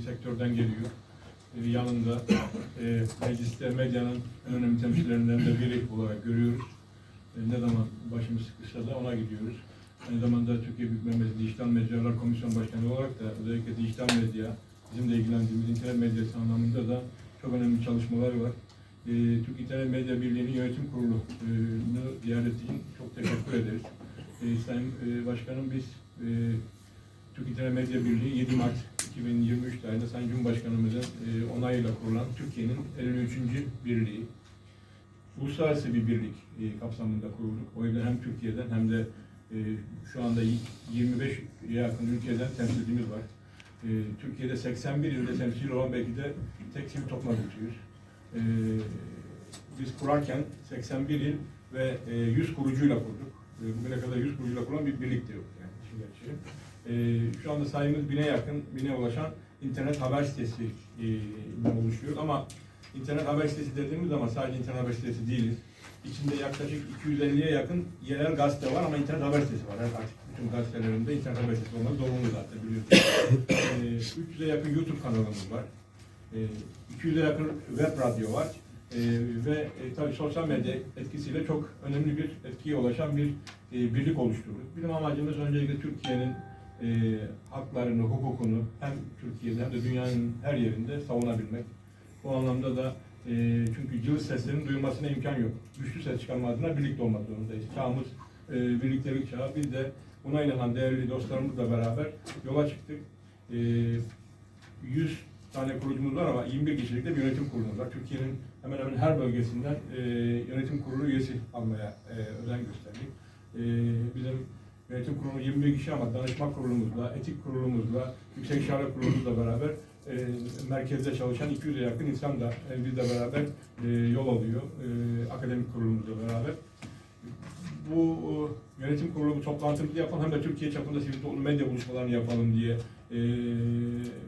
sektörden geliyor. Ee, yanında e, mecliste medyanın önemli temsilcilerinden de biri olarak görüyoruz. E, ne zaman başımız sıkışsa da ona gidiyoruz. Aynı zamanda Türkiye Büyük Meclisi Dijital Mecralar Komisyon Başkanı olarak da özellikle dijital medya, bizim de ilgilendiğimiz internet medyası anlamında da çok önemli çalışmaları var. E, Türk İnternet Medya Birliği'nin yönetim kurulunu ziyaret için çok teşekkür ederiz. E, Sayın e, Başkanım biz e, Türk İnternet Medya Birliği 7 Mart 2023 tarihinde Sayın Cumhurbaşkanımızın e, onayıyla kurulan Türkiye'nin 53. birliği. Uluslararası bir birlik e, kapsamında kurulduk. O yüzden hem Türkiye'den hem de e, şu anda 25 yakın ülkeden temsilcimiz var. Türkiye'de 81 ilde temsil olan belki de tek sivil toplum örgütüyüz. Biz kurarken 81 il ve e, 100 kurucuyla kurduk. E, bugüne kadar 100 kurucuyla kurulan bir birlik de yok yani işin gerçeği. E, şu anda sayımız bine yakın, bine ulaşan internet haber sitesi e, oluşuyor ama internet haber sitesi dediğimiz zaman sadece internet haber sitesi değiliz. İçinde yaklaşık 250'ye yakın yerel gazete var ama internet haber sitesi var. Her artık bütün gazetelerinde internet haber sitesi olmak zorunlu zaten biliyorsunuz. e, 300'e yakın YouTube kanalımız var. E, 200'e yakın web radyo var. E, ve e, tabii sosyal medya etkisiyle çok önemli bir etkiye ulaşan bir e, birlik oluşturduk. Bizim amacımız öncelikle Türkiye'nin e, haklarını, hukukunu hem Türkiye'de hem de dünyanın her yerinde savunabilmek. Bu anlamda da e, çünkü cılız seslerin duyulmasına imkan yok. Güçlü ses çıkarma adına birlikte olmak zorundayız. Çağımız e, birliktelik çağı. Biz de buna inanan değerli dostlarımızla beraber yola çıktık. E, 100 tane kurucumuz var ama 21 kişilik de bir yönetim kurulumuz var. Türkiye'nin hemen hemen her bölgesinden e, yönetim kurulu üyesi almaya e, özen gösterdik. E, bizim yönetim kurulu 21 kişi ama danışma kurulumuzla, etik kurulumuzla, yüksek şahane kurulumuzla beraber e, merkezde çalışan 200'e yakın insan da e, bizle beraber e, yol alıyor. E, akademik kurulumuzla beraber. Bu e, yönetim kurulu bu toplantımızı yapalım hem de Türkiye çapında sivil toplum medya buluşmalarını yapalım diye e,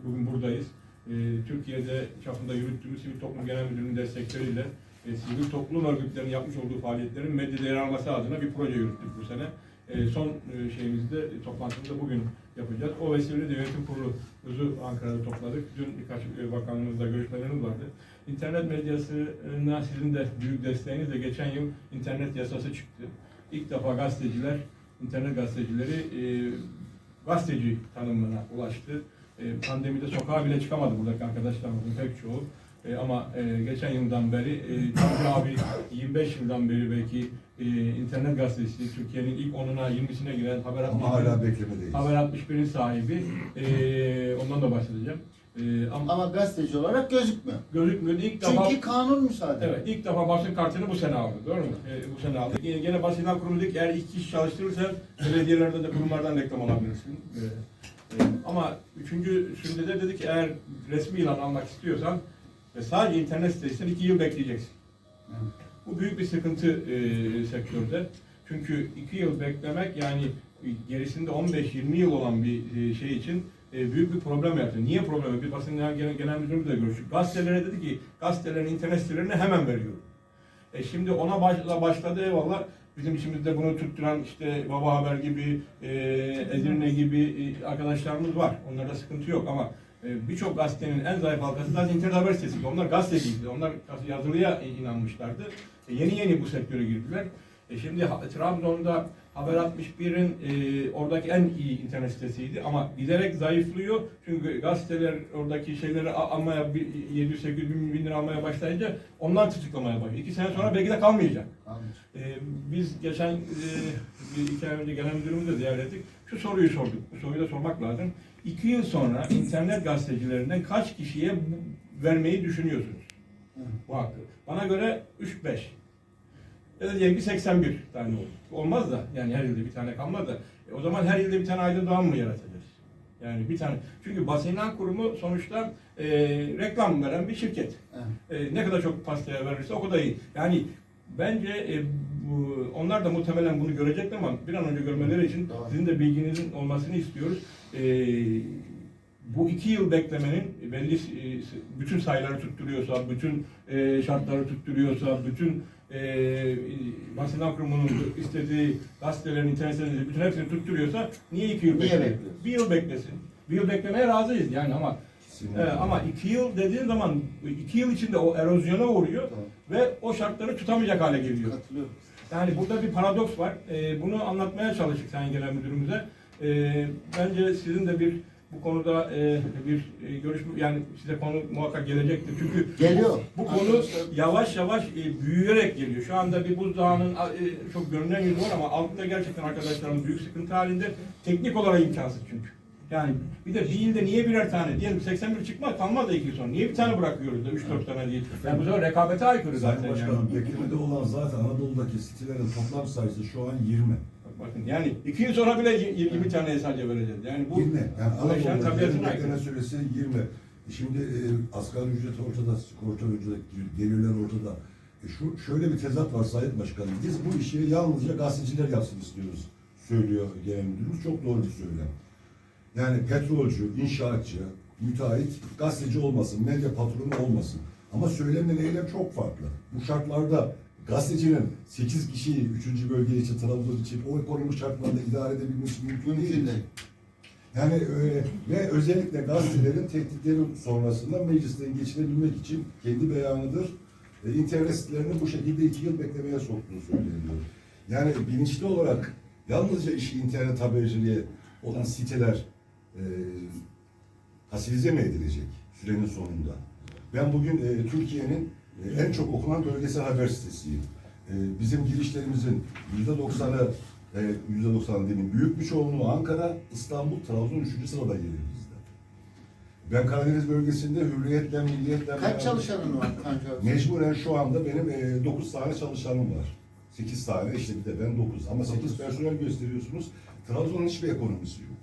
bugün buradayız. E, Türkiye'de çapında yürüttüğümüz Sivil Toplum Genel Müdürlüğü'nün destekleriyle e, sivil toplum örgütlerinin yapmış olduğu faaliyetlerin medyada yer alması adına bir proje yürüttük bu sene. E, son e, şeyimizde, e, toplantımızda bugün yapacağız. O vesileyle de yönetim kurulumuzu Ankara'da topladık. Dün birkaç e, bakanlığımızla görüşmelerimiz vardı. İnternet medyasına sizin de büyük desteğinizle geçen yıl internet yasası çıktı. İlk defa gazeteciler, internet gazetecileri e, gazeteci tanımına ulaştı. E, pandemide sokağa bile çıkamadı buradaki arkadaşlarımızın pek çoğu. E, ama e, geçen yıldan beri, e, Tanrı abi 25 yıldan beri belki e, internet gazetesi, Türkiye'nin ilk 10'una 20'sine giren Haber Ama 61'in hala beklemedeyiz. Haber 61'in sahibi. E, ondan da bahsedeceğim. E, ama Ama gazeteci olarak gözükmüyor. gözükmüyor. İlk defa Çünkü kanun müsaade. Evet, ilk defa basın kartını bu sene aldı, doğru mu? Ee, bu sene aldı. Yine, gene basın ilan kurumu eğer iki kişi çalıştırırsan belediyelerde de kurumlardan reklam alabilirsin. Ee, ama üçüncüsünde de dedi ki eğer resmi ilan almak istiyorsan ve sadece internet sitesinden iki yıl bekleyeceksin. Bu büyük bir sıkıntı e, sektörde. Çünkü iki yıl beklemek yani gerisinde 15-20 yıl olan bir e, şey için e, büyük bir problem yaratıyor. Niye problem? Bir basın genel, genel müdürümüzle görüştük. Gazetelere dedi ki gazetelerin internet sitelerine hemen veriyorum. E şimdi ona başla, başladı eyvallah. Bizim içimizde bunu tutturan işte Baba Haber gibi, e, Edirne gibi e, arkadaşlarımız var. Onlarda sıkıntı yok ama e, birçok gazetenin en zayıf halkası zaten internet haber sitesi. Onlar gazete değildi. Onlar yazılıya inanmışlardı. E, yeni yeni bu sektöre girdiler. E şimdi Trabzon'da Haber 61'in e, oradaki en iyi internet sitesiydi ama giderek zayıflıyor. Çünkü gazeteler oradaki şeyleri almaya 700-800 bin, bin lira almaya başlayınca onlar tutuklamaya başlıyor. İki sene sonra belki de kalmayacak. E, biz geçen e, bir iki ay önce genel müdürümüzü de ziyaret ettik. Şu soruyu sorduk. Bu soruyu da sormak lazım. İki yıl sonra internet gazetecilerinden kaç kişiye vermeyi düşünüyorsunuz? Bu hakkı. Bana göre 3-5. Ya da diyelim ki 81 tane olur. Olmaz da yani her yılda bir tane kalmaz da. E, o zaman her yılda bir tane aydın mı yaratacağız? Yani bir tane. Çünkü basın ilan kurumu sonuçta e, reklam veren bir şirket. Evet. E, ne kadar çok pastaya verirse o kadar iyi. Yani bence e, bu, onlar da muhtemelen bunu görecekler ama bir an önce görmeleri için Doğru. sizin de bilginizin olmasını istiyoruz. E, bu iki yıl beklemenin belli e, bütün sayıları tutturuyorsa, bütün e, şartları tutturuyorsa, bütün e, basın kurumunun istediği gazetelerin, internet bütün hepsini tutturuyorsa niye iki yıl bekliyoruz? Bir yıl beklesin. Bir yıl beklemeye razıyız yani ama. Evet, ama iki yıl dediğin zaman iki yıl içinde o erozyona uğruyor Tamam. ve o şartları tutamayacak hale geliyor. Yani burada bir paradoks var. Ee, bunu anlatmaya çalıştık Sayın Genel Müdürümüze. Ee, bence sizin de bir bu konuda e, bir e, görüş yani size konu muhakkak gelecektir. Çünkü Geliyor. bu konu Arkadaşlar- yavaş yavaş e, büyüyerek geliyor. Şu anda bir buzdağının e, çok görünen yüzü var ama altında gerçekten arkadaşlarımız büyük sıkıntı halinde. Teknik olarak imkansız çünkü. Yani bir de bir ilde niye birer tane? Diyelim 81 çıkmaz kalmaz da iki sonra. Niye bir tane bırakıyoruz da 3-4 tane değil? Yani bu sefer rekabete aykırı Sayın zaten Başkanım, yani. beklemede olan zaten Anadolu'daki sitelerin toplam sayısı şu an 20. Bakın yani iki yıl sonra bile y- 20 tane sadece vereceğiz. Yani bu 20. Yani Anadolu'da tabiatına aykırı. süresi 20. E Şimdi e, asgari ücret ortada, sigorta ücret, gelirler ortada. E şu şöyle bir tezat var Sayın Başkanım. Biz bu işi yalnızca gazeteciler yapsın istiyoruz. Söylüyor genel müdürümüz. Çok doğru bir söylem. Yani petrolcü, inşaatçı, müteahhit, gazeteci olmasın, medya patronu olmasın. Ama söylemle eylem çok farklı. Bu şartlarda gazetecinin 8 kişiyi 3. bölge için, Trabzon için o ekonomik şartlarda idare edebilmesi mümkün değil. değil. Yani e, ve özellikle gazetelerin tehditleri sonrasında meclisten geçirebilmek için kendi beyanıdır. E, internet sitelerini bu şekilde iki yıl beklemeye soktuğu söyleniyor. Yani bilinçli olarak yalnızca işi internet haberciliğe olan siteler e, pasilize mi edilecek sürenin sonunda? Ben bugün e, Türkiye'nin e, en çok okunan bölgesel haber sitesiyim. E, bizim girişlerimizin yüzde doksanı, e, yüzde doksanı demeyeyim, büyük bir çoğunluğu Ankara, İstanbul, Trabzon üçüncü sırada gelir bizde. Ben Karadeniz bölgesinde hürriyetle, milliyetle... Kaç çalışanın var abi? Mecburen şu anda benim e, 9 tane çalışanım var. 8 tane işte bir de ben 9. Ama 8 personel gösteriyorsunuz. Trabzon'un hiçbir ekonomisi yok.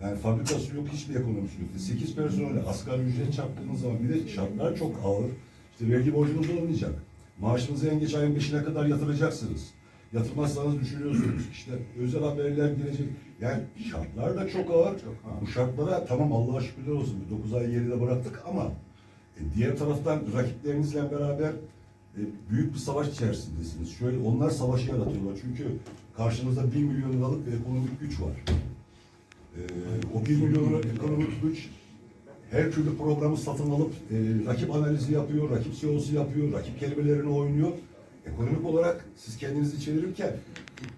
Yani fabrikası yok, hiçbir ekonomisi yok. 8 personel asgari ücret çarptığınız zaman bir de şartlar çok ağır. İşte vergi borcunuz olmayacak. Maaşınızı en geç ayın 5'ine kadar yatıracaksınız. Yatırmazsanız düşünüyorsunuz. İşte özel haberler gelecek. Yani şartlar da çok ağır. Bu şartlara tamam Allah'a şükürler olsun. 9 ay geride bıraktık ama e, diğer taraftan rakiplerinizle beraber e, büyük bir savaş içerisindesiniz. Şöyle onlar savaşı yaratıyorlar. Çünkü karşınızda 1 milyon liralık bir ekonomik güç var. E, o 1 milyon liralık ekonomik güç her türlü programı satın alıp e, rakip analizi yapıyor, rakip CEO'su yapıyor, rakip kelimelerini oynuyor. Ekonomik olarak siz kendinizi çevirirken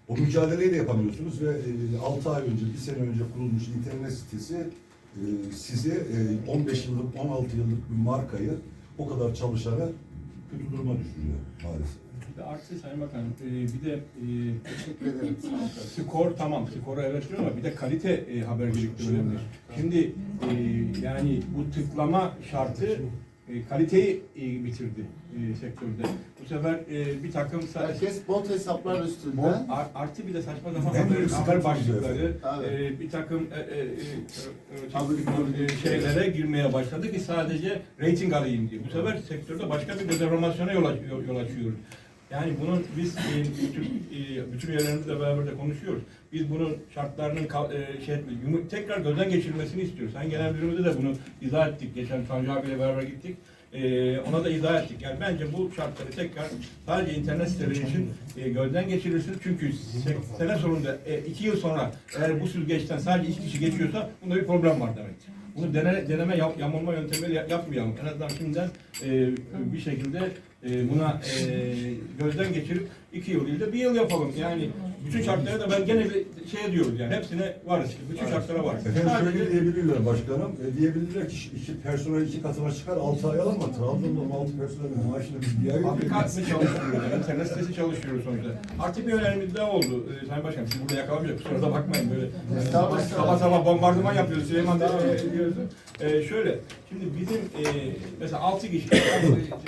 o mücadeleyi de yapamıyorsunuz ve e, 6 ay önce, 1 sene önce kurulmuş internet sitesi e, sizi e, 15 yıllık, 16 yıllık bir markayı o kadar çalışanı kötü duruma düşürüyor maalesef. Bir de artı Sayın Bakanım, e, bir de e, Teşekkür ederim. skor tamam, skoru evet diyor ama bir de kalite e, habercilik de önemli. Şimdi e, yani bu tıklama şartı e, kaliteyi e, bitirdi e, sektörde. Bu sefer e, bir takım sa- Herkes bot hesaplar Bol, üstünden. ar- artı bir de saçma sapan En büyük haber, haber sıkıntı başlıkları, e, bir takım e, e, e, e, şeylere girmeye başladı ki sadece reyting alayım diye. Bu sefer sektörde başka bir dezenformasyona yol, aç- yol, yol açıyoruz. Yani bunun biz e, bütün, e, bütün üyelerimizle beraber de konuşuyoruz. Biz bunun şartlarının e, şey tekrar gözden geçirilmesini istiyoruz. Sayın Genel Müdürümüze de bunu izah ettik. Geçen Tanju abiyle beraber gittik. E, ona da izah ettik. Yani bence bu şartları tekrar sadece internet siteleri için e, gözden geçirilsin. Çünkü se- sene sonunda e, iki yıl sonra eğer bu süzgeçten sadece iki kişi geçiyorsa bunda bir problem var demektir. Bunu deneme, deneme yap, yamulma yöntemiyle yap- yapmayalım. En azından şimdiden e, bir şekilde e, buna e, gözden geçirip iki yıl değil de bir yıl yapalım. Yani bütün şartlara da ben gene bir şey diyoruz yani hepsine varız. Bütün şartlara varız. Efendim Sadece- şöyle diyebilirler başkanım. E, diyebilirler ki iki personel iki katına çıkar, 6 ay alama. Trabzon'da 6 personel maaşını biz bir ay Fabrikat mı çalışıyoruz? Yani internet sitesi çalışıyoruz sonuçta. Artık bir önerimiz daha oldu. Ee, Sayın Başkanım siz burada yakalamayacak. Kusura da bakmayın böyle. Estağfurullah. sabah, sabah sabah bombardıman yapıyoruz. Süleyman da e, diyorsun. Ee, şöyle. Şimdi bizim e, mesela 6 kişi. e,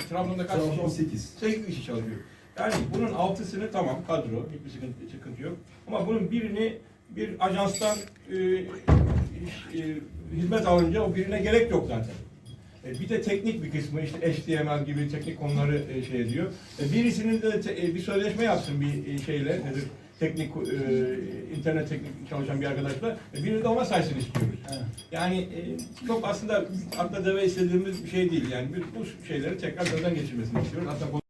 Trabzon'da kaç kişi? Trabzon 8. 8 kişi çalışıyor. Yani bunun altısını tamam kadro, hiçbir sıkıntı, sıkıntı yok. Ama bunun birini bir ajanstan e, e, hizmet alınca o birine gerek yok zaten. E, bir de teknik bir kısmı işte HTML gibi teknik konuları e, şey ediyor. E, birisinin de te- e, bir sözleşme yapsın bir e, şeyle nedir? Teknik e, internet teknik çalışan bir arkadaşla. E, birini de ona saysın istiyoruz. Yani e, çok aslında akla deve istediğimiz bir şey değil. Yani biz bu şeyleri tekrar gözden geçirmesini istiyoruz. Aslında